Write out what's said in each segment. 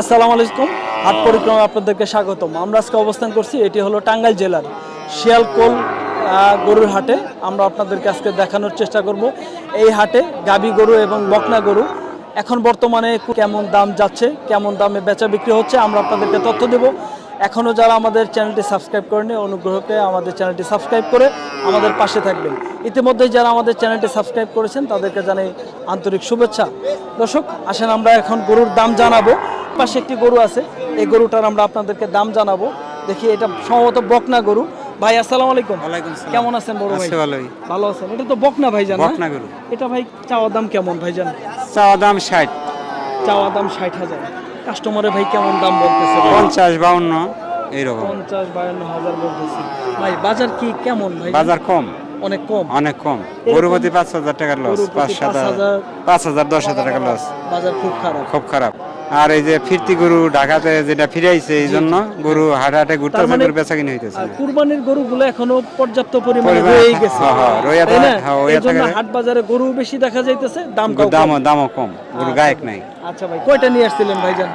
আসসালামু আলাইকুম। হাট পরিক্রমা আপনাদেরকে স্বাগতম। আমরা আজকে অবস্থান করছি, এটি হলো টাঙ্গাইল জেলার শিয়ালকোল গরুর হাটে। আমরা আপনাদেরকে আজকে দেখানোর চেষ্টা করব। এই হাটে গাবি গরু এবং বকনা গরু। এখন বর্তমানে কেমন দাম যাচ্ছে, কেমন দামে বেচা বিক্রি হচ্ছে, আমরা আপনাদেরকে তথ্য দেব। এখনও যারা আমাদের চ্যানেলটি সাবস্ক্রাইব করেনি অনুগ্রহ করে আমাদের চ্যানেলটি সাবস্ক্রাইব করে আমাদের পাশে থাকবেন। ইতিমধ্যে যারা আমাদের চ্যানেলটি সাবস্ক্রাইব করেছেন, তাদেরকে জানাই আন্তরিক শুভেচ্ছা। দর্শক, আসেন আমরা এখন গরুর দাম জানাব। পাশে একটি গরু আছে। এই গরুটার আমরা আপনাদেরকে দাম জানাব। দেখি এটা সম্ভবত বকনা গরু। ভাই আসসালামু আলাইকুম। ওয়ালাইকুম আসসালাম। কেমন আছেন বড় ভাই? ভালোই। ভালো আছেন। এটা তো বকনা ভাই জান বকনা গরু। এটা ভাই চাওয়া দাম কেমন ভাই জান চাওয়া দাম ষাট। চাওয়া দাম ষাট হাজার। কাস্টমারে ভাই কেমন দাম বলতেছে ভাই? পঞ্চাশ বাউন্ন এইরকম। পঞ্চাশ বায়ান্ন হাজার বলতেছে। ভাই বাজার কি কেমন ভাই? বাজার কম। অনেক কম? অনেক কম। গরুপতি পাঁচ হাজার টাকার লস গরুপতি পাঁচ সাত পাঁচ হাজার। পাঁচ হাজার দশ হাজার টাকার লস বাজার খুব খারাপ। খুব খারাপ। আর এই যে ফিরতি গরু ঢাকাতে যেটা ফিরাইছে এই জন্য গরু হাটে হাটে ঘুরতে তার মানে- গরু বেচা কিনে হইতেছে। কুরবানির গরুগুলো এখনও পর্যাপ্ত পরিমাণে গেছে। হ্যাঁ, হ্যাঁ, না? হ্যাঁ, রইয়া এই জন্য হাট বাজারে গরু বেশি দেখা যাইতেছে দাম দামও দামও কম গরু গায়ক নাই। আচ্ছা ভাই কয়টা নিয়ে আসছিলেন ভাইজান?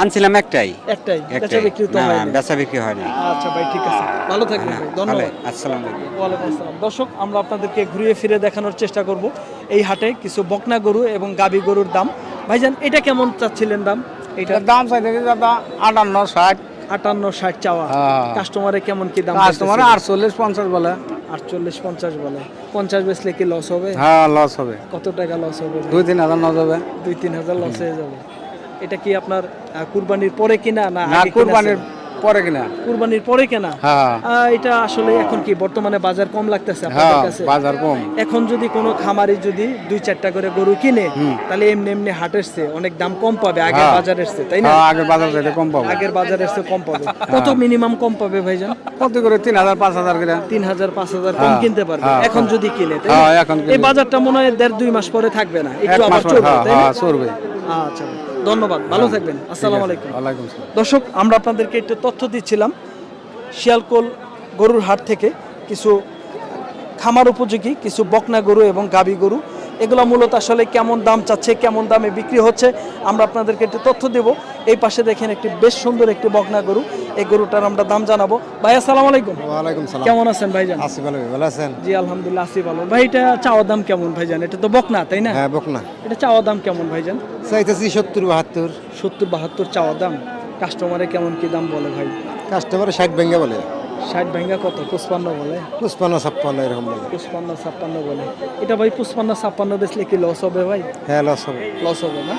আনছিলাম একটাই। একটাই? বেচা বিক্রি তো না, না, বেচা বিক্রি হয়নি। আচ্ছা ভাই ঠিক আছে। ভালো থাকবেন ধন্যবাদ। আসসালামু আলাইকুম। ওয়ালাইকুম আসসালাম। দর্শক আমরা আপনাদেরকে ঘুরিয়ে ফিরে দেখানোর চেষ্টা করব। এই হাটে কিছু বকনা গরু এবং গাবি গরুর দাম। ভাইজান এটা কেমন চাচ্ছিলেন দাম? এটা দাম চাইতে দাদা আটান্ন ষাট। আটান্ন ষাট চাওয়া। হ্যাঁ। কাস্টমারে কেমন কি দাম কাস্টমারে আটচল্লিশ পঞ্চাশ বলে। আটচল্লিশ পঞ্চাশ বলে। পঞ্চাশ বেচলে কি লস হবে? হ্যাঁ লস হবে। কত টাকা লস হবে? দুই তিন হাজার লস হবে। দুই তিন হাজার লস হয়ে যাবে। এটা কি আপনার কুরবানির পরে কিনা না কুরবানির? পরে কিনা? কুরবানির পরে কেনা? হ্যাঁ। এটা আসলে এখন কি বর্তমানে বাজার কম লাগতেছে হ্যাঁ আপনাদের কাছে? বাজার কম। এখন যদি কোনো খামারি যদি দুই চারটা করে গরু কিনে তাহলে এমনি এমনি হাটের চেয়ে অনেক দাম কম পাবে আগের হ্যাঁ। বাজারের চেয়ে তাই না? হ্যাঁ আগের বাজার চাইতে কম পাবো। আগের বাজারের চেয়ে কম পাবে। কত মিনিমাম কম পাবে ভাইজান? কত করে? তিন হাজার পাঁচ হাজার করে। তিন হাজার পাঁচ হাজার কম হ্যাঁ, কিনতে পারবে হ্যাঁ, এখন যদি কিনে? হ্যাঁ, এই বাজারটা মনে হয় দেড় দুই মাস পরে থাকবে না একটু আবার চলবে হ্যাঁ হ্যাঁ আচ্ছা। ধন্যবাদ ভালো থাকবেন আসসালামু আলাইকুম। ওয়ালাইকুম দর্শক আমরা আপনাদেরকে একটু তথ্য দিচ্ছিলাম শিয়ালকোল গরুর হাট থেকে কিছু খামার উপযোগী কিছু বকনা গরু এবং গাবি গরু এগুলো মূলত আসলে কেমন দাম চাচ্ছে কেমন দামে বিক্রি হচ্ছে আমরা আপনাদেরকে একটু তথ্য দেব। এই পাশে দেখেন একটি বেশ সুন্দর একটি বকনা গরু। এই গরুটার আমরা দাম জানাব। ভাই আসসালামু আলাইকুম। ওয়ালাইকুম সালাম। কেমন আছেন ভাইজান? আসি ভালো ভালো আছেন? জি আলহামদুলিল্লাহ আছি ভালো। ভাই এটা চাওয়া দাম কেমন ভাইজান? এটা তো বকনা তাই না? হ্যাঁ বক না এটা চাওয়া দাম কেমন ভাইজান? চাইতেছি সত্তর বাহাত্তর। সত্তর বাহাত্তর চাওয়া দাম। কাস্টমারে কেমন কি দাম বলে ভাই? কাস্টমার ষাট ভেঙ্গা বলে। ষাট ভেঙ্গা কত? পুষ্পান্ন বলে। পুষ্পান্ন ছাপ্পান্ন এরকম বলে। পুষ্পান্ন ছাপ্পান্ন বলে। এটা ভাই পুষ্পান্ন ছাপ্পান্ন বেচলে কি লস হবে ভাই? হ্যাঁ লস হবে। লস হবে না?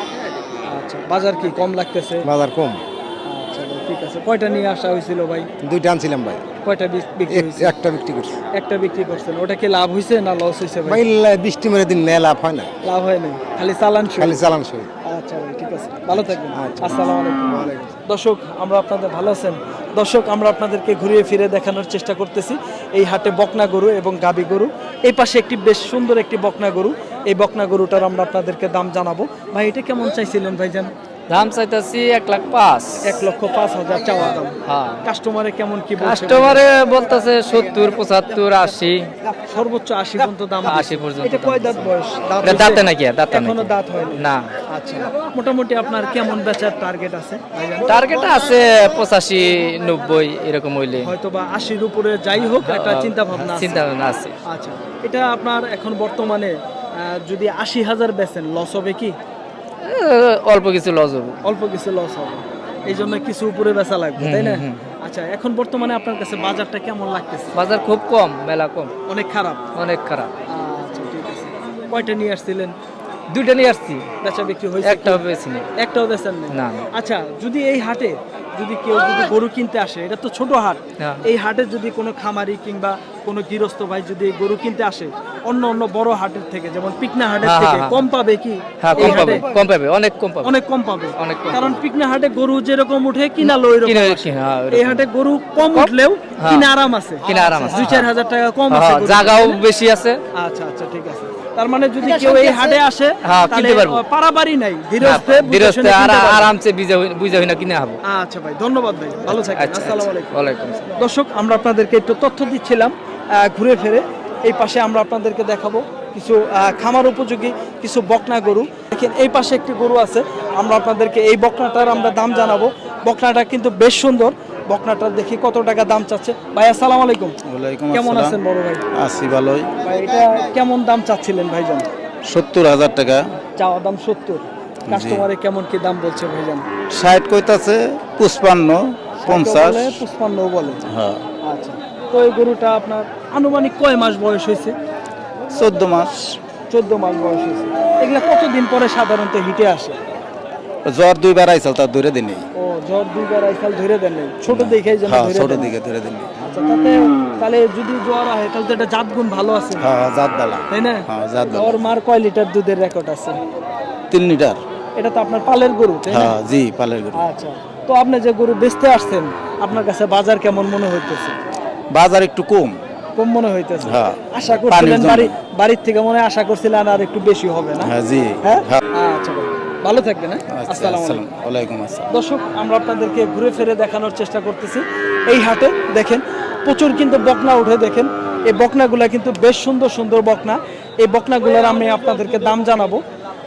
আচ্ছা বাজার কি কম লাগতেছে? বাজার কম। আচ্ছা ভাই ঠিক আছে। কয়টা নিয়ে আসা হয়েছিল ভাই? দুইটা আনছিলাম ভাই। কয়টা বিক- বিক্রি হয়েছে? একটা বিক্রি করছি। একটা বিক্রি করছেন। ওটা কি লাভ হয়েছে না লস হয়েছে ভাই? ভাই বৃষ্টি মেরে দিন নেয় লাভ হয় না। লাভ হয় নাই। খালি চালান শুধু। খালি চালান সই। আচ্ছা ভাই ঠিক আছে। ভালো থাকবেন। আচ্ছা। আসসালামু আলাইকুম। দর্শক আমরা আপনাদের ভালো আছেন। দর্শক, আমরা আপনাদেরকে ঘুরিয়ে ফিরে দেখানোর চেষ্টা করতেছি। এই হাটে বকনা গরু এবং গাবি গরু। এই পাশে একটি বেশ সুন্দর একটি বকনা গরু। এই বকনা গরুটার আমরা আপনাদেরকে দাম জানাব। ভাই, এটা কেমন চাইছিলেন ভাইজান? দাম চাইতেছি এক লাখ পাঁচ। এক লক্ষ পাঁচ হাজার চাওয়া দাম। হ্যাঁ। কাস্টমারে কেমন কি কাস্টমারে বলতেছে সত্তর পঁচাত্তর আশি। সর্বোচ্চ আশি পর্যন্ত দাম। 80 পর্যন্ত এটা কয় দাঁত বয়স? দাঁত নাকি? দাঁতে এখনও দাঁত হয়নি? না। আচ্ছা। মোটামুটি আপনার কেমন বেচার টার্গেট আছে? টার্গেট আছে পঁচাশি নব্বই এরকম হইলে। হয়তো বা আশির উপরে যাই হোক একটা চিন্তা ভাবনা চিন্তা ভাবনা আছে। আচ্ছা। এটা আপনার এখন বর্তমানে যদি আশি হাজার বেচেন লস হবে কি? অল্প কিছু লস হবে। অল্প কিছু লস হবে। এই জন্য কিছু উপরে বেচা লাগবে তাই না? আচ্ছা এখন বর্তমানে আপনার কাছে বাজারটা কেমন লাগতেছে? বাজার খুব কম মেলা কম। অনেক খারাপ? অনেক খারাপ। আচ্ছা ঠিক আছে। কয়টা নিয়ে আসছিলেন? দুইটা নিয়ে আসছি। বেচা বিক্রি হয়েছে একটা বেশি নেই একটাও বেচেন না না। আচ্ছা যদি এই হাটে যদি কেউ যদি গরু কিনতে আসে এটা তো ছোট হাট। হ্যাঁ। এই হাটে যদি কোনো খামারি কিংবা কোনো গৃহস্থ ভাই যদি গরু কিনতে আসে অন্য অন্য বড় হাটের থেকে যেমন পিকনা হাটের হ্যাঁ, থেকে হ্যাঁ, কম পাবে কি হ্যাঁ কম পাবে কম পাবে অনেক কম পাবে। অনেক কম পাবে। অনেক কারণ পিকনা হাটে গরু যেরকম উঠে কিনা হ্যাঁ, ওইরকম। এই হাটে গরু কম উঠলেও হ্যাঁ। কিনা আরাম আছে। কিনা আরাম আছে, দুই চার হাজার টাকা কম আছে হ্যাঁ, জায়গাও বেশি আছে। আচ্ছা আচ্ছা ঠিক আছে। তার মানে যদি কেউ এই হাটে আসে হ্যাঁ, তাহলে কিনতে পারব। পারাবাড়ি নাই। ধীরস্থে পারব। আরামসে বুঝা হই না কিনে হব। আচ্ছা ভাই ধন্যবাদ ভাই। ভালো থাকবেন আচ্ছা। আসসালামু আলাইকুম। ওয়ালাইকুম আসসালাম। দর্শক আমরা আপনাদেরকে একটু তথ্য দিচ্ছিলাম আহ, ঘুরে ফিরে। এই পাশে আমরা আপনাদেরকে দেখাবো কিছু খামার উপযোগী কিছু বকনা গরু। দেখেন এই পাশে একটি গরু আছে। আমরা আপনাদেরকে এই বকনাটার আমরা দাম জানাব। বকনাটা কিন্তু বেশ সুন্দর। বকনাটা দেখি কত টাকা দাম চাচ্ছে। ভাই আসসালামু আলাইকুম। কেমন আছেন বড় ভাই? আছি ভালোই। ভাই এটা কেমন দাম চাচ্ছিলেন ভাইজান? সত্তর হাজার টাকা। চাওয়া দাম সত্তর। কাস্টমারে কেমন কি দাম বলছে ভাইজান? ষাট কইতাছে পুষ্পান্ন পঞ্চাশ। পুষ্পান্ন বলে। হ্যাঁ। তো এই গরুটা আপনার আনুমানিক কয় মাস বয়স হয়েছে? চোদ্দ মাস। চোদ্দ মাস বয়স হয়েছে। এগুলা কতদিন পরে সাধারণত হিটে আসে? জ্বর দুইবার আইসাল তার ধরে দিনই ও জ্বর দুইবার আইসাল ধরে দেন ছোট যেন হ্যাঁ ধরে ছোট দিকে ধরে দিনই আচ্ছা তাতে তাহলে যদি জ্বর হয় তাহলে তো এটা ভালো আছে। হ্যাঁ জাত দালা তাই না? হ্যাঁ জাত দালা ওর মার কয় লিটার দুধের রেকর্ড আছে? তিন লিটার। এটা তো আপনার পালের গরু তাই না? হ্যাঁ জি পালের গরু। আচ্ছা তো আপনি যে গরু বেচতে আসছেন আপনার কাছে বাজার কেমন মনে হইতেছে? বাজার একটু কম। কম মনে হইতেছে। হ্যাঁ। আশা করছিলেন বাড়ি বাড়ির থেকে মনে আশা করছিলেন আর একটু বেশি হবে না? হ্যাঁ জি। হ্যাঁ? হ্যাঁ। আচ্ছা ভালো থাকবেন হ্যাঁ? আচ্ছা, আসসালামু আলাইকুম। আসসালাম। দর্শক আমরা আপনাদেরকে ঘুরে ফিরে দেখানোর চেষ্টা করতেছি। এই হাটে দেখেন প্রচুর কিন্তু বকনা উঠে দেখেন। এই বকনাগুলা কিন্তু বেশ সুন্দর সুন্দর বকনা। এই বকনাগুলোর আমি আপনাদেরকে দাম জানাব।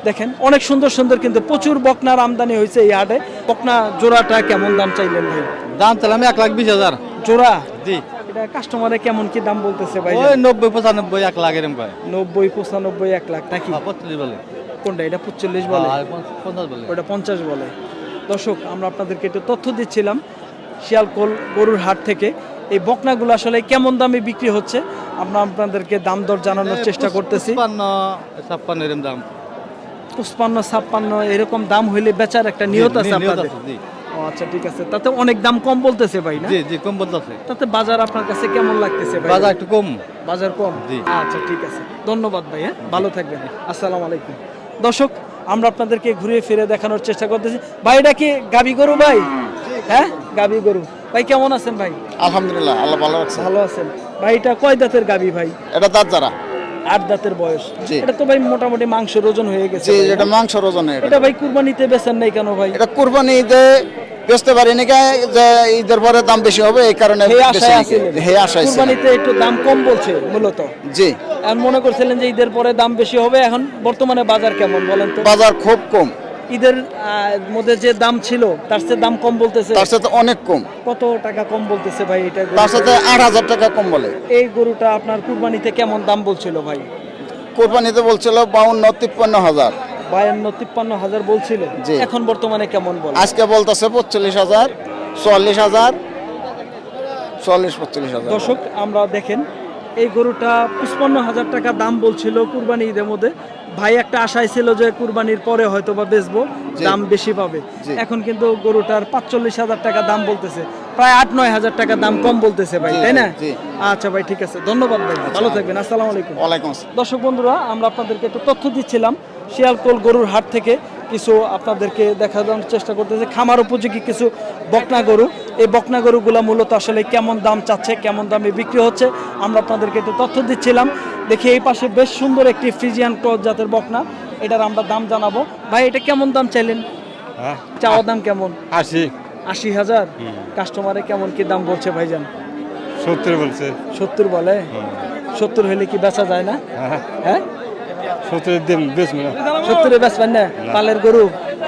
দেখেন অনেক সুন্দর সুন্দর কিন্তু প্রচুর বকনার আমদানি হয়েছে এই হাটে। বকনা জোড়াটা কেমন দাম চাইলেন ভাই? দাম চালাম এক লাখ বিশ হাজার। জোড়া? জি। এটা কাস্টমারে কেমন কি দাম বলতেছে ভাই? ওই নব্বই পঁচানব্বই এক লাখ এরকম কয়। নব্বই পঁচানব্বই এক লাখ নাকি? হ্যাঁ, পঁচিশ বলে। কোনটা? এটা পঁচল্লিশ বলে। আর পঞ্চাশ বলে। ওটা পঞ্চাশ বলে। দর্শক আমরা আপনাদেরকে একটু তথ্য দিচ্ছিলাম শিয়ালকোল গরুর হাট থেকে। এই বকনাগুলো আসলে কেমন দামে বিক্রি হচ্ছে? আমরা আপনাদেরকে দাম দর জানানোর চেষ্টা করতেছি। ছাপ্পান্ন এরকম দাম। পুষ্পান্ন ছাপ্পান্ন এরকম দাম হইলে বেচার একটা নিয়ত আছে আপনাদের। ও আচ্ছা ঠিক আছে। তাতে অনেক দাম কম বলতেছে ভাই না? জি জি কম বলতেছে। তাতে বাজার আপনার কাছে কেমন লাগতেছে ভাই? বাজার একটু কম। বাজার কম? জি। আচ্ছা ঠিক আছে। ধন্যবাদ ভাই হ্যাঁ? ভালো থাকবেন। আসসালামু আলাইকুম। দর্শক আমরা আপনাদেরকে ঘুরিয়ে ফিরে দেখানোর চেষ্টা করতেছি। ভাই এটা কি গাবি গরু ভাই? হ্যাঁ? গাবি গরু। ভাই কেমন আছেন ভাই? আলহামদুলিল্লাহ আল্লাহ ভালো রাখছে ভালো আছেন। ভাই এটা কয় দাঁতের গাবি ভাই? এটা দাঁত যারা। আট দাঁতের বয়স। এটা তো ভাই মোটামুটি মাংসের ওজন হয়ে গেছে এটা ওজনে এটা ভাই কুরবানিতে বেচেন নাই কেন ভাই? এটা কুরবানি ঈদে বেচতে পারি নাকি যে ঈদের পরে দাম বেশি হবে এই কারণে হে আশায়। কুরবানিতে একটু দাম কম বলছে মূলত। জি। আমি মনে করছিলেন যে ঈদের পরে দাম বেশি হবে এখন বর্তমানে বাজার কেমন বলেন তো? বাজার খুব কম। ঈদের মধ্যে যে দাম ছিল তার সাথে দাম কম বলতেছে। তার সাথে অনেক কম। কত টাকা কম বলতেছে ভাই এটা তার সাথে আট হাজার টাকা কম বলে। এই গরুটা আপনার কুরবানিতে কেমন দাম বলছিল ভাই? কোরবানিতে বলছিল বাউন্ন তিপ্পান্ন হাজার। বায়ান্ন তিপ্পান্ন হাজার বলছিল। এখন বর্তমানে কেমন বল? আজকে বলতেছে পঁচল্লিশ হাজার চুয়াল্লিশ হাজার চল্লিশ পঁচল্লিশ হাজার। দর্শক আমরা দেখেন এই গরুটা পঁচপান্ন হাজার টাকা দাম বলছিল কুরবানি ঈদের মধ্যে। ভাই একটা আশায় ছিল যে কুরবানির পরে হয়তো বা বেচবো দাম বেশি পাবে। এখন কিন্তু গরুটার পাঁচচল্লিশ হাজার টাকা দাম বলতেছে। প্রায় আট নয় হাজার টাকা দাম কম বলতেছে ভাই তাই না? আচ্ছা ভাই ঠিক আছে। ধন্যবাদ ভাই ভালো থাকবেন আসসালামু আলাইকুম। দর্শক বন্ধুরা আমরা আপনাদেরকে একটু তথ্য দিচ্ছিলাম শিয়ালকোল গরুর হাট থেকে। কিছু আপনাদেরকে দেখানোর চেষ্টা করতেছে। খামার উপযোগী কিছু বকনা গরু। এই বকনা গরুগুলো মূলত আসলে কেমন দাম চাচ্ছে কেমন দামে বিক্রি হচ্ছে আমরা আপনাদেরকে একটু তথ্য দিচ্ছিলাম। দেখি এই পাশে বেশ সুন্দর একটি ফ্রিজিয়ান ক্রস জাতের বকনা। এটার আমরা দাম জানাব। ভাই এটা কেমন দাম চাইলেন? চাওয়া দাম কেমন? আশি। আশি হাজার? কাস্টমারে কেমন কি দাম বলছে ভাইজান? সত্তর বলছে। সত্তর বলে? সত্তর হলে কি বেচা যায় না? হ্যাঁ? সত্তর দিন বেশ সত্তরে বেচবেন না? পালের গরু?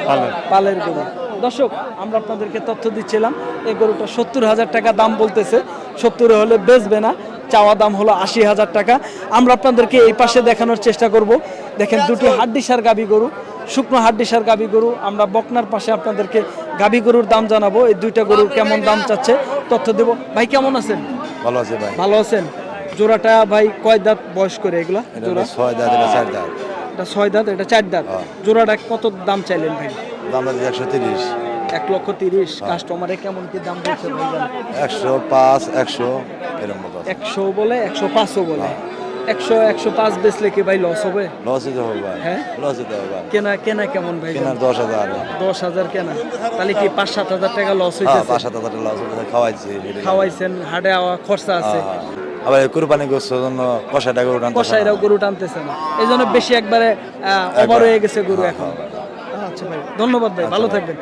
ভালো পালের গরু। দর্শক আমরা আপনাদেরকে তথ্য দিচ্ছিলাম এই গরুটা সত্তর হাজার টাকা দাম বলতেছে। সত্তরে হলে বেচবে না চাওয়া দাম হলো আশি হাজার টাকা। আমরা আপনাদেরকে এই পাশে দেখানোর চেষ্টা করব। দেখেন দুটি হাড্ডিসার গাবি গরু শুকনো হাড্ডিসার গাবি গরু। আমরা বকনার পাশে আপনাদেরকে গাবি গরুর দাম জানাব। এই দুইটা গরুর কেমন দাম চাচ্ছে তথ্য দেব। ভাই কেমন আছেন? ভালো আছে ভাই। ভালো আছেন? জোড়াটা ভাই কয় দাঁত বয়স করে এগুলা? জোড়া? ছয় দাঁত এটা চার দাঁত। এটা ছয় দাঁত এটা চার দাঁত। জোড়াটা কত দাম চাইলেন ভাই? দাম আছে একশো তিরিশ। এক লক্ষ তিরিশ। কাস্টমারে কেমন কি দাম বলছে একশো পাঁচ একশো এরকম একশো বলে একশো পাঁচও বলে। একশো একশো পাঁচ বেচলে কি ভাই লস হবে? লস দিতে হবে হ্যাঁ? লস দিতে হবে কেনা কেনা কেমন ভাই কেনার দশ হাজার। দশ হাজার কেনা। তাহলে কি পাঁচ সাত হাজার টাকা লস হয়েছে পাঁচ সাত হাজার টাকা লস খাওয়াইছি। খাওয়াইছেন হাটে আওয়া খরচা আছে। হ্যাঁ। আবার কুরবানি গোস্তের জন্য কষাইটা গরু টানতে কষাইরাও গরু টানতেছে না। এই জন্য বেশি একবারে ওভার হয়ে গেছে গরু এখন। আচ্ছা ভাই ধন্যবাদ ভাই ভালো থাকবেন।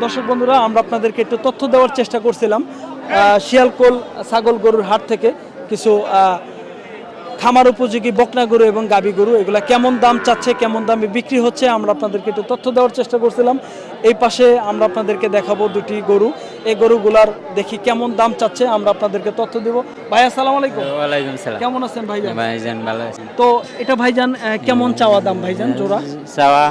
দর্শক বন্ধুরা আমরা আপনাদেরকে একটু তথ্য দেওয়ার চেষ্টা করছিলাম আহ, শিয়ালকোল ছাগল গরুর হাট থেকে কিছু আহ, খামার উপযোগী বকনা গরু এবং গাবি গরু এগুলা কেমন দাম চাচ্ছে কেমন দামে বিক্রি হচ্ছে আমরা আপনাদেরকে একটু তথ্য দেওয়ার চেষ্টা করছিলাম। এই পাশে আমরা আপনাদেরকে দেখাবো দুটি গরু। এই গরুগুলার দেখি কেমন দাম চাচ্ছে আমরা আপনাদেরকে তথ্য দেব। ভাই আসসালামু আলাইকুম। ওয়ালাইকুম সালাম। কেমন আছেন ভাইজান? ভাইজান ভালো আছেন তো এটা ভাইজান কেমন চাওয়া দাম ভাইজান জোড়া? চাওয়া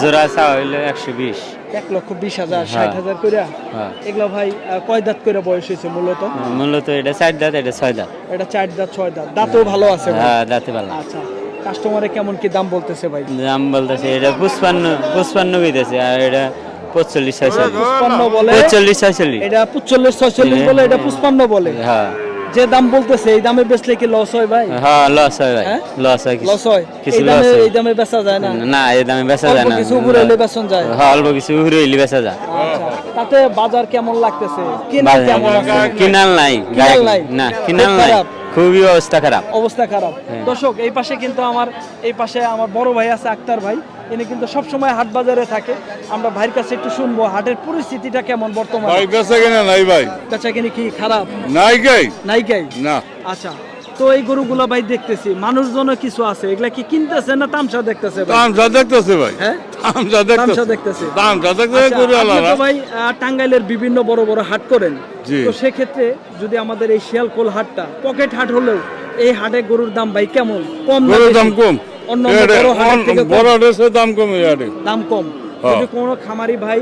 জোড়া চাওয়া হইল একশো বিশ। এক লক্ষ বিশ হাজার ষাট হাজার করে হ্যাঁ। এগুলো ভাই কয় দাঁত করে বয়স হয়েছে মূলত? মূলত এটা চার দাঁত এটা ছয় দাঁত। এটা চার দাঁত ছয় দাঁত। দাঁতও ভালো আছে হ্যাঁ দাঁতে ভালো। আচ্ছা কাস্টমারে কেমন কি দাম বলতেছে ভাই? দাম বলতেছে এটা পুষ্পান্ন পুষ্পান্ন কইতেছে আর এটা পঁচল্লিশ ছয়চল্লিশ। পুষ্পান্ন বলে? পঁচল্লিশ ছয়চল্লিশ। এটা পুচল্লিশ ছয়চল্লিশ বলে এটা পুষ্পান্ন বলে? হ্যাঁ। যে দাম বলতেছে এই দামে বেচলে কি লস হয় ভাই? হ্যাঁ লস হয় ভাই? লস হয় লস হয়? কিছু লস হয়। এই দামে বেচা যায় না? না এই দামে বেচা যায় না। কিছু উপরে হলে বেচন যায়। হ্যাঁ অল্প কিছু উহরে হইলে বেচা যায়। আচ্ছা তাতে বাজার কেমন লাগতেছে? কিনা কেমন কিনাল নাই কিনাল নাই? না কিনাল নাই। খুবই অবস্থা খারাপ। অবস্থা খারাপ। হ্যাঁ। দর্শক এই পাশে কিন্তু আমার এই পাশে আমার বড় ভাই আছে আক্তার ভাই। ইনি কিন্তু সব সময় হাট বাজারে থাকে। আমরা ভাইয়ের কাছে একটু শুনব হাটের পরিস্থিতিটা কেমন বর্তমানে? ভাই বেচা কিনা নাই ভাই। বেচা কিনি কি খারাপ? নাই গাই নাইকাই? না। আচ্ছা তো এই গরুগুলা ভাই দেখতেছি মানুষজনও কিছু আছে এগুলা কি কিনতেছে না তামসা দেখতেছে যা দেখতেছে ভাই। হ্যাঁ? তামসা দেখতেছে। দেখতেছে। দাম দেখতেছে আচ্ছা, আপনি আলাদা ভাই টাঙ্গাইলের বিভিন্ন বড় বড় হাট করেন। তো সেক্ষেত্রে যদি আমাদের এই শিয়ালকোল হাটটা পকেট হাট হলেও এই হাটে গরুর দাম ভাই কেমন? কম গরুর দাম কম। অন্য অন্য বড় হাটের অন- থেকে কম? বড় ড্রেসের দাম কম দাম কম। হ্যাঁ। যদি কোনো খামারি ভাই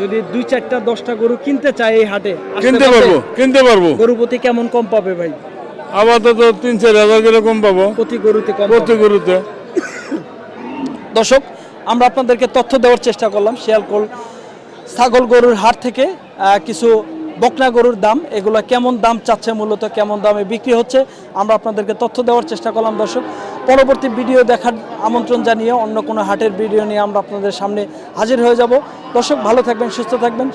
যদি দুই চারটা দশটা গরু কিনতে চায় এই হাটে কিনতে পারব কিনতে পারব। গরু প্রতি কেমন কম পাবে ভাই? আপাতত তিন চার হাজার করে কম পাবো। প্রতি গরুতে কম প্রতি গরুতে। দর্শক আমরা আপনাদেরকে তথ্য দেওয়ার চেষ্টা করলাম শিয়ালকোল ছাগল গরুর হাট থেকে কিছু বকনা গরুর দাম। এগুলো কেমন দাম চাচ্ছে মূলত কেমন দামে বিক্রি হচ্ছে আমরা আপনাদেরকে তথ্য দেওয়ার চেষ্টা করলাম দর্শক। পরবর্তী ভিডিও দেখার আমন্ত্রণ জানিয়ে অন্য কোনো হাটের ভিডিও নিয়ে আমরা আপনাদের সামনে হাজির হয়ে যাব। দর্শক, ভালো থাকবেন, সুস্থ থাকবেন।